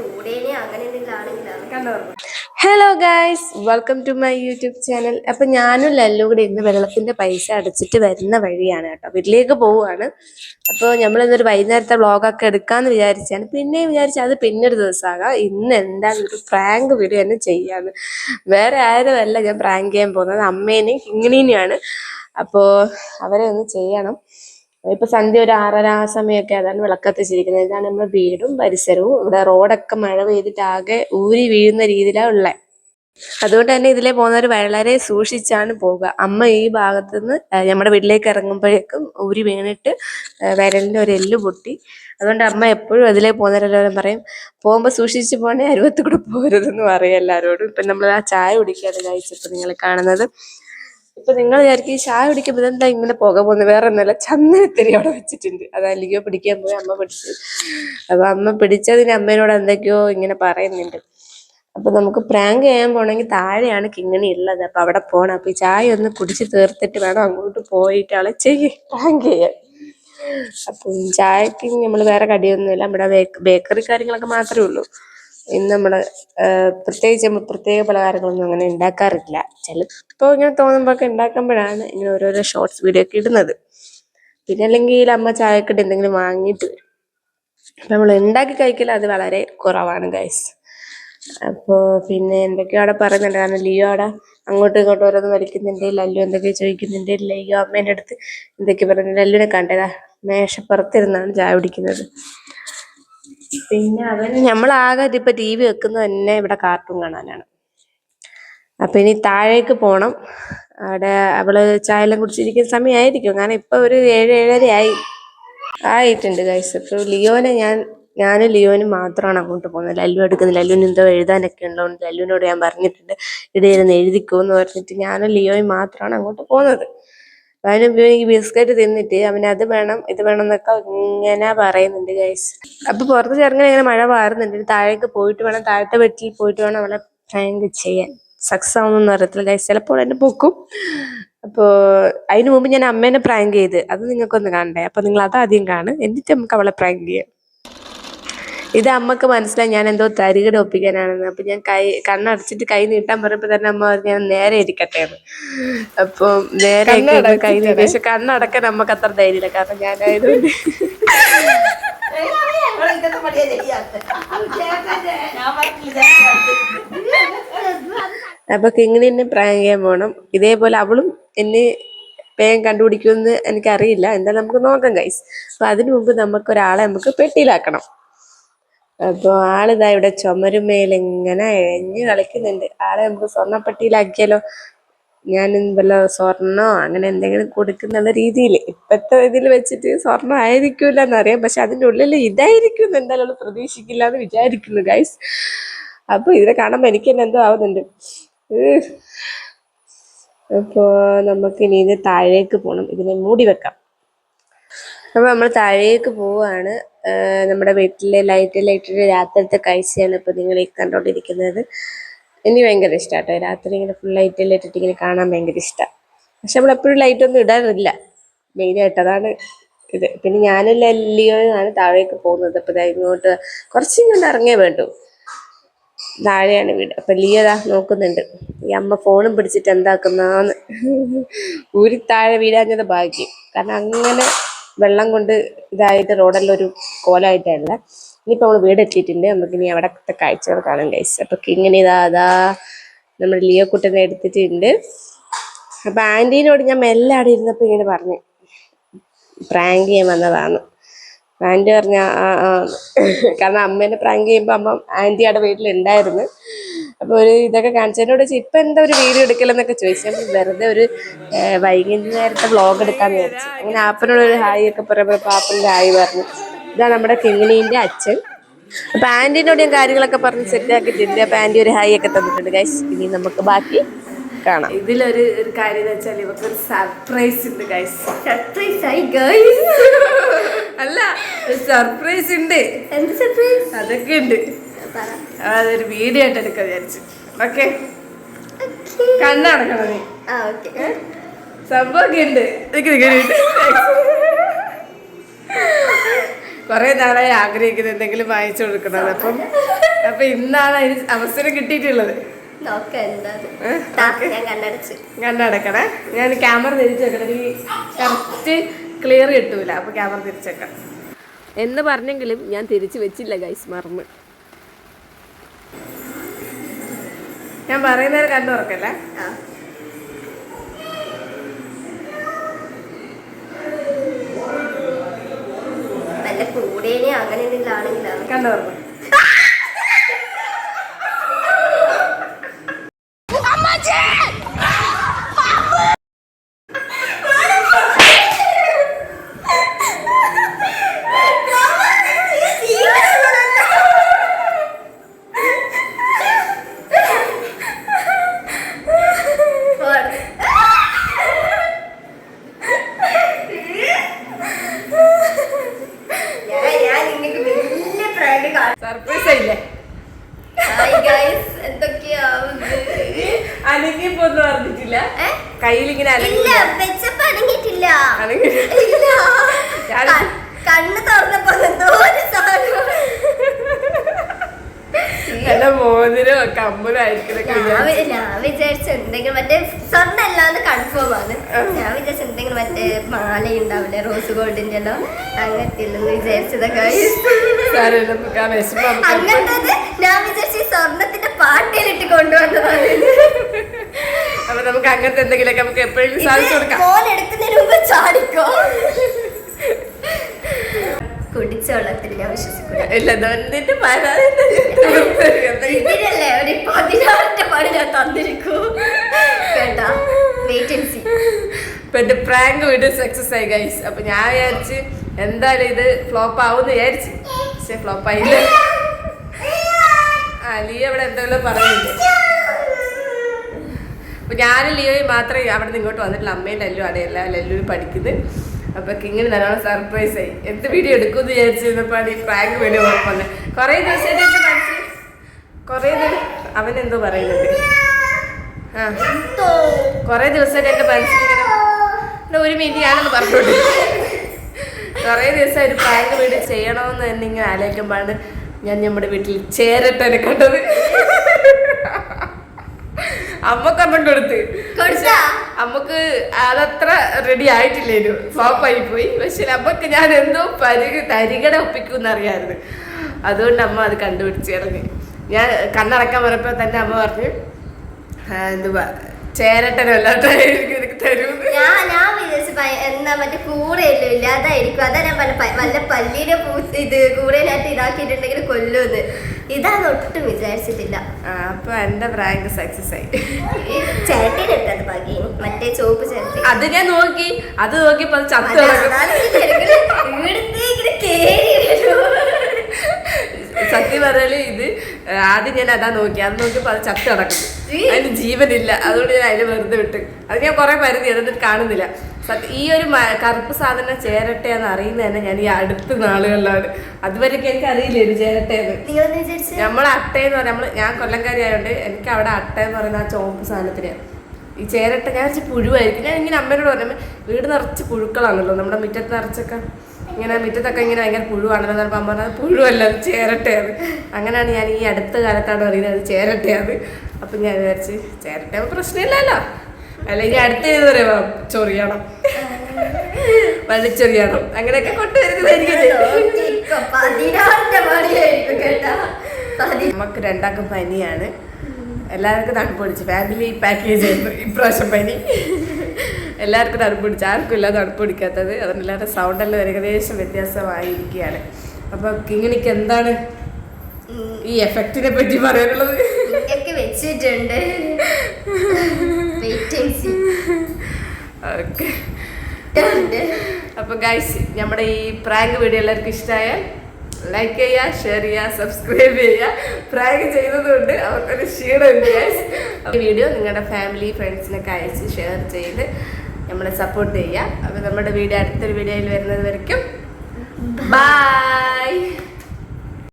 അങ്ങനെ hello guys welcome to my YouTube channel അപ്പൊ ഞാനും ലല്ലു കൂടെ ഇന്ന് വെള്ളത്തിന്റെ പൈസ അടച്ചിട്ട് വരുന്ന വഴിയാണ് കേട്ടോ. വീട്ടിലേക്ക് പോവുകയാണ് അപ്പോൾ നമ്മൾ ഇന്നൊരു വൈകുന്നേരത്തെ വ്ളോഗൊക്കെ എടുക്കാന്ന് വിചാരിച്ചാണ്. പിന്നെ വിചാരിച്ചാൽ അത് പിന്നൊരു ദിവസമാകാം ഇന്ന് എന്തായാലും ഒരു പ്രാങ്ക് വീഡിയോ തന്നെ ചെയ്യാന്ന്. വേറെ ആരുമല്ല ഞാൻ പ്രാങ്ക് ചെയ്യാൻ പോകുന്നത്. അമ്മേനെയും കിങ്ങിണീനെയാണ് അപ്പോൾ അവരെ ഒന്ന് ചെയ്യണം. ഇപ്പൊ സന്ധ്യ ഒരു ആറര ആ സമയമൊക്കെ അതാണ് വിളക്കത്തിച്ചിരിക്കുന്നത് ഇതാണ് നമ്മുടെ വീടും പരിസരവും. ഇവിടെ റോഡൊക്കെ മഴ പെയ്തിട്ട് ആകെ ഊരി വീഴുന്ന രീതിയിലാണ് ഉള്ളത് അതുകൊണ്ട് തന്നെ ഇതിലെ പോകുന്നവർ വളരെ സൂക്ഷിച്ചാണ് പോവുക. അമ്മ ഈ ഭാഗത്ത് നിന്ന് നമ്മുടെ വീട്ടിലേക്ക് ഇറങ്ങുമ്പോഴേക്കും ഊരി വീണിട്ട് ആ, വിരലിന്റെ ഒരു എല്ല് പൊട്ടി. അതുകൊണ്ട് അമ്മ എപ്പോഴും അതിലേ പോകുന്നവരെല്ലാവരും പറയും പോകുമ്പോൾ സൂക്ഷിച്ച് പോകണേ അരുവത്ത് കൂടെ പോകരുതെന്ന് പറയും എല്ലാവരോടും. ഇപ്പൊ നമ്മൾ ആ ചായ കുടിക്കാതെ കഴിച്ചപ്പോൾ നിങ്ങൾ കാണുന്നത്. ഇപ്പൊ നിങ്ങൾ വിചാരിക്കും ഈ ചായ കുടിക്കുമ്പോൾ എന്താ ഇങ്ങനെ പുക പോകുന്നത് വേറെ ഒന്നല്ല ചന്ദനത്തിരി അവിടെ വെച്ചിട്ടുണ്ട്. അതല്ലയോ പിടിക്കാൻ പോയി അമ്മ പിടിച്ചു. അപ്പൊ അമ്മ പിടിച്ചതിന് അമ്മേനോട് എന്തൊക്കെയോ ഇങ്ങനെ പറയുന്നുണ്ട്. അപ്പൊ നമുക്ക് പ്രാങ്ക് ചെയ്യാൻ പോണെങ്കിൽ താഴെയാണ് കിങ്ങിണി ഉള്ളത്. അപ്പൊ അവിടെ പോണം. അപ്പൊ ചായ ഒന്ന് കുടിച്ച് തീർത്തിട്ട് വേണം അങ്ങോട്ട് പോയിട്ട് ആളെ ചെയ്യ് പ്രാങ്ക് ചെയ്യാൻ. അപ്പം ചായക്ക് നമ്മൾ വേറെ കടിയൊന്നുമില്ല. നമ്മുടെ ബേക്കറി കാര്യങ്ങളൊക്കെ മാത്രമേ ഉള്ളൂ. ഇന്ന് നമ്മൾ ആഹ് പ്രത്യേകിച്ച് നമ്മൾ പ്രത്യേക പലഹാരങ്ങളൊന്നും അങ്ങനെ ഉണ്ടാക്കാറില്ല. ചിലപ്പോൾ ഇങ്ങനെ തോന്നുമ്പോൾ ഒക്കെ ഉണ്ടാക്കുമ്പോഴാണ് ഇങ്ങനെ ഓരോരോ ഷോർട്സ് വീഡിയോ ഒക്കെ ഇടുന്നത്. പിന്നെ അല്ലെങ്കിൽ അമ്മ ചായക്കട്ട് എന്തെങ്കിലും വാങ്ങിയിട്ട് വരും. നമ്മൾ ഉണ്ടാക്കി കഴിക്കൽ അത് വളരെ കുറവാണ് ഗൈസ് അപ്പോൾ പിന്നെ എന്തൊക്കെയോ അവിടെ പറയുന്നുണ്ട്. കാരണം ലിയോ അവിടെ അങ്ങോട്ടും ഇങ്ങോട്ടും ഓരോന്ന് വലിക്കുന്നുണ്ട്. ലല്ലു എന്തൊക്കെ ചോദിക്കുന്നുണ്ട്. ലിയോ അമ്മേന്റെ അടുത്ത് എന്തൊക്കെ പറഞ്ഞു ലല്ലുവിനെ കണ്ടതാ. മേശപ്പുറത്തിരുന്നാണ് ചായ കുടിക്കുന്നത്. പിന്നെ അവൻ നമ്മളാകെ ഇതിപ്പോ ടി വി വെക്കുന്നത് തന്നെ ഇവിടെ കാർട്ടൂൺ കാണാനാണ്. അപ്പൊ ഇനി താഴേക്ക് പോണം. അവിടെ അവൾ ചായ എല്ലാം കുടിച്ചിരിക്കുന്ന സമയമായിരിക്കും കാരണം ഇപ്പൊ ഒരു ഏഴ് ഏഴര ആയി ആയിട്ടുണ്ട് ഗൈസ് ഇപ്പൊ ലിയോനെ ഞാൻ ഞാനും ലിയോനും മാത്രമാണ് അങ്ങോട്ട് പോകുന്നത്. ലല്ലു എടുക്കുന്നില്ല ലല്ലുവിന് എന്തോ എഴുതാനൊക്കെ ഉള്ളതുകൊണ്ട് ലല്ലുവിനോട് ഞാൻ പറഞ്ഞിട്ടുണ്ട് ഇടയിൽ എഴുതിക്കോ എന്ന് പറഞ്ഞിട്ട് ഞാനും ലിയോയും മാത്രമാണ് അങ്ങോട്ട് പോകുന്നത്. അവന് ഈ ബിസ്ക്കറ്റ് തിന്നിട്ട് അവൻ അത് വേണം ഇത് വേണം എന്നൊക്കെ ഇങ്ങനെ പറയുന്നുണ്ട് ഗൈസ് അപ്പൊ പുറത്ത് ചെറുങ്ങനെ ഇങ്ങനെ മഴ പാറുന്നുണ്ട് താഴേക്ക് പോയിട്ട് വേണം താഴത്തെ വീട്ടിൽ പോയിട്ട് വേണം അവളെ പ്രാങ്ക് ചെയ്യാൻ. സക്സസ് ആവുമെന്ന് അറിയത്തില്ല ഗൈസ് ചിലപ്പോൾ എന്നെ പൊക്കും. അപ്പോ അതിനു മുമ്പ് ഞാൻ അമ്മേനെ പ്രാങ്ക് ചെയ്ത് അത് നിങ്ങൾക്കൊന്ന് കാണണ്ടേ? അപ്പൊ നിങ്ങൾ അത് ആദ്യം കാണും. എന്നിട്ട് നമുക്ക് അവളെ പ്രാങ്ക് ചെയ്യാം. ഇത് അമ്മയ്ക്ക് മനസ്സിലായി. ഞാൻ എന്തോ തരികട ഒപ്പിക്കാനാണെന്ന്. അപ്പൊ ഞാൻ കൈ കണ്ണടച്ചിട്ട് കൈ നീട്ടാൻ പറയുമ്പോ തന്നെ അമ്മ പറഞ്ഞു ഞാൻ നേരെ ഇരിക്കട്ടെ എന്ന്. അപ്പൊ നേരെ കൈ നീട്ടി. പക്ഷെ കണ്ണടക്കാൻ അമ്മയ്ക്ക് അത്ര ധൈര്യമില്ല. കാരണം ഞാനായതുകൊണ്ട് അപ്പൊ കിങ്ങിണി എന്നെ പ്രാങ്ക് ചെയ്യാൻ പോണം. ഇതേപോലെ അവളും എന്നെ പേയം കണ്ടുപിടിക്കുമെന്ന് എനിക്കറിയില്ല. എന്തായാലും നമുക്ക് നോക്കാം ഗൈസ് അപ്പൊ അതിനു മുമ്പ് നമുക്ക് ഒരാളെ നമുക്ക് പെട്ടിയിലാക്കണം. അപ്പൊ ആളിതാ ഇവിടെ ചുമരുമേൽ ഇങ്ങനെ എഴഞ്ഞ് കളിക്കുന്നുണ്ട്. ആളെ നമുക്ക് സ്വർണപ്പെട്ടിയിലാക്കിയാലോ? ഞാൻ വല്ല സ്വർണോ അങ്ങനെ എന്തെങ്കിലും കൊടുക്കുന്നുള്ള രീതിയിൽ ഇപ്പത്തെ ഇതിൽ വെച്ചിട്ട് സ്വർണം ആയിരിക്കൂല എന്നറിയാം പക്ഷെ അതിന്റെ ഉള്ളിൽ ഇതായിരിക്കും എന്ന് എന്തായാലും പ്രതീക്ഷിക്കില്ല എന്ന് വിചാരിക്കുന്നു ഗൈസ് അപ്പോൾ ഇതിനെ കാണുമ്പോൾ എനിക്ക് തന്നെ എന്തോ ആവുന്നുണ്ട്. അപ്പോൾ അപ്പോ നമുക്ക് ഇനി ഇത് താഴേക്ക് പോകണം ഇതിനെ മൂടി വെക്കാം. അപ്പോൾ നമ്മൾ താഴേക്ക് ആഹ് നമ്മുടെ വീട്ടിലെ ലൈറ്റ് ലൈറ്റിന്റെ രാത്രിത്തെ കാഴ്ചയാണ് ഇപ്പോൾ നിങ്ങൾ ഈ കണ്ടുകൊണ്ടിരിക്കുന്നത് എനിക്ക് ഭയങ്കര ഇഷ്ടാട്ടോ. രാത്രി ഇങ്ങനെ ഫുൾ ലൈറ്റ് ഇട്ടിട്ട് ഇങ്ങനെ കാണാൻ ഭയങ്കര ഇഷ്ടമാണ് പക്ഷെ നമ്മളെപ്പോഴും ലൈറ്റൊന്നും ഇടാറില്ല. മെയിനായിട്ട് അതാണ് ഇത്. പിന്നെ ഞാനും ലല്ലിയോയാണ് താഴേക്ക് പോകുന്നത്. അപ്പൊ ദാ ഇങ്ങോട്ട് കുറച്ചിങ്ങോട്ട് ഇറങ്ങിയേ വേണ്ടു. താഴെയാണ് വീട്. അപ്പം ലിയോ ദാ നോക്കുന്നുണ്ട്. ഈ അമ്മ ഫോണും പിടിച്ചിട്ട് എന്താക്കുന്നാന്ന് ഊരി താഴെ വീടാഞ്ഞത് ഭാഗ്യം. കാരണം അങ്ങനെ വെള്ളം കൊണ്ട് ഇതായിട്ട് റോഡെല്ലാം ഒരു കോലമായിട്ടല്ല ഇനിയിപ്പോൾ നമ്മൾ വീട് എത്തിയിട്ടുണ്ട് നമുക്ക് ഇനി അവിടത്തെ കാഴ്ചകൾ കാണാൻ കഴിച്ചു അപ്പോൾ ഇങ്ങനെ ഇതാ അതാ നമ്മൾ ലിയോ കുട്ടനെ എടുത്തിട്ടുണ്ട്. അപ്പൊ ആന്റീനോട് ഞാൻ മെല്ലെ അവിടെ ഇരുന്നപ്പോ ഇങ്ങനെ പറഞ്ഞു. പ്രാങ്ക് ചെയ്യാൻ വന്നതാണ് ആന്റി പറഞ്ഞ കാരണം അമ്മേനെ പ്രാങ്ക് ചെയ്യുമ്പോൾ അമ്മ ആന്റി അവിടെ വീട്ടിലുണ്ടായിരുന്നു. അപ്പൊ ഒരു ഇതൊക്കെ കാണിച്ചതിനോട് ചോദിച്ചു ഇപ്പൊ എന്താ ഒരു വീഡിയോ എടുക്കലെന്നൊക്കെ ചോദിച്ചു വെറുതെ ഒരു വൈകുന്നേരത്തെ വ്ളോഗ് എടുക്കാന്ന് വിചാരിച്ചു. അങ്ങനെ ആപ്പനോട് ഒരു ഹായ് ഒക്കെ പറയുമ്പോ ആപ്പന്റെ ഹായ് പറഞ്ഞു. ഇതാ നമ്മുടെ കിങ്ങിനീന്റെ അച്ഛൻ. അപ്പൊ ആന്റിനോട് ഞാൻ കാര്യങ്ങളൊക്കെ പറഞ്ഞ് സെറ്റ് ആക്കിയിട്ടുണ്ട്. അപ്പൊ ആന്റി ഒരു ഹായ് ഒക്കെ തന്നിട്ടുണ്ട്. ഗൈസ് ഇനി നമുക്ക് ബാക്കി കാണാം. ഇതിലൊരു ഒരു കാര്യം എന്ന് വെച്ചാൽ ഇവർക്ക് ഒരു സർപ്രൈസ് ഉണ്ട് ഗൈസ് സർപ്രൈസ് ആയി അല്ല സർപ്രൈസ് ഉണ്ട്. എന്ത് സർപ്രൈസ് അതൊക്കെ ഉണ്ട്. അതൊരു വീഡിയോ ആയിട്ട് എടുക്കാൻ വിചാരിച്ചു. ഓക്കെ കണ്ണടക്കണം നീ. സംഭവമൊക്കെ ഉണ്ട്. കുറേ നാളായി ആഗ്രഹിക്കുന്നത് എന്തെങ്കിലും വായിച്ചു കൊടുക്കണത് അപ്പം അപ്പൊ ഇന്നാണ് അതിന് അവസരം കിട്ടിയിട്ടുള്ളത്. കണ്ണടക്കണേ. ഞാൻ ക്യാമറ തിരിച്ചു വെക്കണം ഈ കറക്റ്റ് ക്ലിയർ കിട്ടൂല. അപ്പൊ ക്യാമറ തിരിച്ചേക്കാം എന്ന് പറഞ്ഞെങ്കിലും ഞാൻ തിരിച്ചു വെച്ചില്ല ഗൈസ് മറന്ന്. ഞാൻ പറയുന്നേരം കണ്ടു ഉറക്കല്ല വല്ല കൂടേനെ അങ്ങനെ എന്തെങ്കിലും ആണെങ്കിലാണ് കണ്ടു തുറന്നു ഞാൻ ഞാൻ നിങ്ങൾക്ക് വലിയ പ്രാങ്ക് കാണാം സർപ്രൈസ് ആയില്ലേ ഹായ് ഗൈസ് എന്തൊക്കെയാവുന്നത് അനങ്ങിയപ്പോ ഒന്നും അറിഞ്ഞിട്ടില്ല കയ്യിൽ ഇങ്ങനെ ഇല്ല അനങ്ങി വെച്ചപ്പോ അടങ്ങിയിട്ടില്ല അനങ്ങി ഇല്ല. ഞാൻ- കണ്ണ് തുറന്നപ്പോ എന്തോ ഒരു സാധനം. എന്റെ മോതിരോ കമ്മലോ ആയിരിക്കും ഞാൻ ഞാൻ വിചാരിച്ച എന്തെങ്കിലും മറ്റേ സ്വർണ അല്ലാന്ന് കൺഫേം ആണ് ഞാൻ വിചാരിച്ചു എന്തെങ്കിലും മറ്റേ മാല ഉണ്ടാവില്ലേ റോസ് ഗോൾഡിന്റെ എല്ലാം. അങ്ങനത്തെ ഇല്ലെന്ന് വിചാരിച്ചതൊക്കെ. സാരമില്ല നമുക്ക് ആ വിശപ്പ് നമുക്ക് അങ്ങനത്തത് ഞാൻ വിചാരിച്ചു ഈ സ്വർണത്തിന്റെ പാട്ടിലിട്ട് കൊണ്ടുവന്നതാണ്. അപ്പൊ നമുക്ക് അങ്ങനത്തെ എന്തെങ്കിലുമൊക്കെ നമുക്ക് എപ്പോഴും സാധിച്ചു കൊടുക്കാം. ഫോൺ എടുക്കുന്നതിന് മുമ്പ് ചാടിക്കോ. കുടിച്ച വെള്ളത്തിൽ ഞാൻ വിശ്വസിക്കില്ല ഇല്ല എന്നിട്ട് പരാതി ഇതിനല്ലേ ഒരു പതിനാറിന്റെ പണി ഞാൻ തന്നിരിക്കൂ. കേട്ടാ? വെയിറ്റ് ഇപ്പൊ എന്റെ പ്രാങ്ക് വീഡിയോ സക്സസ് ആയി ഗൈസ് അപ്പൊ ഞാൻ വിചാരിച്ച് എന്തായാലും ഇത് ഫ്ലോപ്പ് ആവുമെന്ന് വിചാരിച്ചു. പക്ഷെ ഫ്ലോപ്പ് ആയില്ല. ലിയ അവിടെ എന്തെങ്കിലും പറയുന്നുണ്ട്. അപ്പൊ ഞാനും ലിയോയും മാത്രമേ അവിടെ നിന്ന് ഇങ്ങോട്ട് വന്നിട്ടുള്ള. അമ്മയും ലല്ലു അടയല്ല ലല്ലു പഠിക്കുന്നത്. അപ്പൊ ഇങ്ങനെ നല്ലോണം സർപ്രൈസ് ആയി. എന്ത് വീഡിയോ എടുക്കുമെന്ന് വിചാരിച്ചിരുന്നപ്പോഴാണ് ഈ പ്രാങ്ക് വീഡിയോ വന്നത് കുറേ ദിവസമായിട്ട് എന്റെ മനസ്സിൽ കുറേ ദിവസം അവൻ എന്തോ പറയുന്നുണ്ട്. ആ. കുറേ ദിവസമായിട്ട് എന്റെ "എടാ, ഒരു മിനിറ്റ് ഞാനൊന്ന് പറഞ്ഞോട്ടെ. കുറേ ദിവസം ഒരു പ്രാങ്ക് വീഡിയോ ചെയ്യണമെന്ന് തന്നെ ഇങ്ങനെ ആലോചിക്കുമ്പോഴാണ് ഞാൻ നമ്മുടെ വീട്ടിൽ ചേരട്ടനെ കണ്ടത്. അമ്മ കമന്റ് കൊടുത്ത്? അമ്മയ്ക്ക് അതത്ര റെഡി ആയിട്ടില്ലേനു. ഫ്ലോപ്പ് ആയി പോയി പക്ഷെ അമ്മയ്ക്ക് ഞാൻ എന്തോ പരി തരികട ഒപ്പിക്കും അറിയായിരുന്നു അതുകൊണ്ട് അമ്മ അത് കണ്ടുപിടിച്ച് ഇറങ്ങി. ഞാൻ കണ്ണടക്കാൻ പറഞ്ഞപ്പോ തന്നെ അമ്മ പറഞ്ഞു "ആ, എന്തുവാ ചേരട്ടനല്ലാട്ടോ എനിക്ക് എനിക്ക് തരൂ ഞാൻ ഞാൻ വിചാരിച്ചു മറ്റേ കൂടെയല്ലോ ഇല്ല അതായിരിക്കും അതാ ഞാൻ പല പ- വല്ല ഇത് കൂടെയായിട്ട് ഇതാക്കിയിട്ടുണ്ടെങ്കിൽ കൊല്ലുമെന്ന്. ഇതാന്ന് ഒട്ടും വിചാരിച്ചിട്ടില്ല. ആ, അപ്പൊ എന്റെ പ്രാങ്ക് സക്സസ് ആയി. ചേട്ടനിട്ടത് ഭാഗ്യം മറ്റേ ചോപ്പ് ചേർത്തി അത് ഞാൻ നോക്കി. അത് നോക്കിയപ്പോ അത് ചത്തു കിടക്കും. സത്യം പറഞ്ഞാൽ ഇത് ആദ്യം ഞാൻ അതാ നോക്കി. അത് നോക്കിയപ്പോ അത് ചത്ത് കിടക്കും അതിന് ജീവനില്ല. അതുകൊണ്ട് ഞാൻ അതിന് വെറുതെ വിട്ട്. അത് ഞാൻ കുറെ പരിധി എന്നിട്ട് കാണുന്നില്ല. സത്യം ഈ ഒരു കറുപ്പ് സാധനം ചേരട്ടെ എന്ന് അറിയുന്നത് തന്നെ ഞാൻ ഈ അടുത്ത നാളുകളിലാണ്. അതുവരെയൊക്കെ എനിക്ക് അറിയില്ലായിരുന്നു ചേരട്ടയെന്ന് ചേരട്ടെ നമ്മളെ നമ്മൾ അട്ടയെന്ന് പറയാം നമ്മൾ ഞാൻ കൊല്ലംകാരി ആയതുകൊണ്ട് എനിക്ക് അവിടെ അട്ട എന്ന് പറയുന്ന ആ ചോമ്പ് സാധനത്തിനാണ് ഈ ചേരട്ട ഞാൻ വെച്ച് പുഴുവായിരിക്കും. ഞാൻ ഇങ്ങനെ അമ്മയോട് പറഞ്ഞു വീട് നിറച്ച് പുഴുക്കളാണല്ലോ നമ്മുടെ മുറ്റത്ത് നിറച്ചൊക്കെ. ഇങ്ങനെ മുറ്റത്തൊക്കെ ഇങ്ങനെ ഭയങ്കര പുഴുവാണല്ലോ പറഞ്ഞപ്പോൾ അമ്മ പറഞ്ഞത് പുഴുവല്ല അത് ചേരട്ടയാണ് അങ്ങനെയാണ് ഞാൻ ഈ അടുത്ത കാലത്താണ് അറിയുന്നത് അത് ചേരട്ടയാണ് അപ്പം ഞാൻ വിചാരിച്ച് ചേരട്ടെ പ്രശ്നമില്ലല്ലോ. അല്ലെങ്കിൽ അടുത്ത ഏത് പറയാം ചൊറിയണം വലിച്ചെറിയണം അങ്ങനെയൊക്കെ കൊണ്ടുവരുന്നതായിരിക്കും നമുക്ക് രണ്ടാക്കും പനിയാണ്. എല്ലാവർക്കും തണുപ്പ് പിടിച്ചു. ഫാമിലി പാക്കേജ് ആയിരുന്നു. ഇപ്രാവശ്യം പനി. എല്ലാവർക്കും തണുപ്പ് പിടിച്ച്. ആർക്കും ഇല്ല തണുപ്പ് പിടിക്കാത്തത്. അതുകൊണ്ട് എല്ലാവരുടെ സൗണ്ട് ഏകദേശം വ്യത്യാസമായിരിക്കുകയാണ്. അപ്പോൾ കിങ്ങിണിക്ക് എന്താണ് ഈ എഫക്റ്റിനെ പറ്റി പറയാനുള്ളത്? വെച്ചിട്ടുണ്ട്. ഓക്കെ. അപ്പോൾ ഗൈസ് നമ്മുടെ ഈ പ്രാങ്ക് വീഡിയോ എല്ലാവർക്കും ഇഷ്ടമായാൽ ലൈക്ക് ചെയ്യുക ഷെയർ ചെയ്യുക സബ്സ്ക്രൈബ് ചെയ്യുക. പ്രാങ്ക് ചെയ്തതുകൊണ്ട് അവർക്കൊരു ക്ഷീണമുണ്ട് ഗൈസ് വീഡിയോ നിങ്ങളുടെ ഫാമിലി ഫ്രണ്ട്സിനൊക്കെ അയച്ച് ഷെയർ ചെയ്ത് നമ്മളെ സപ്പോർട്ട് ചെയ്യുക. അപ്പോൾ നമ്മുടെ വീഡിയോ അടുത്തൊരു വീഡിയോയിൽ വരുന്നത് വരയ്ക്കും. ബൈ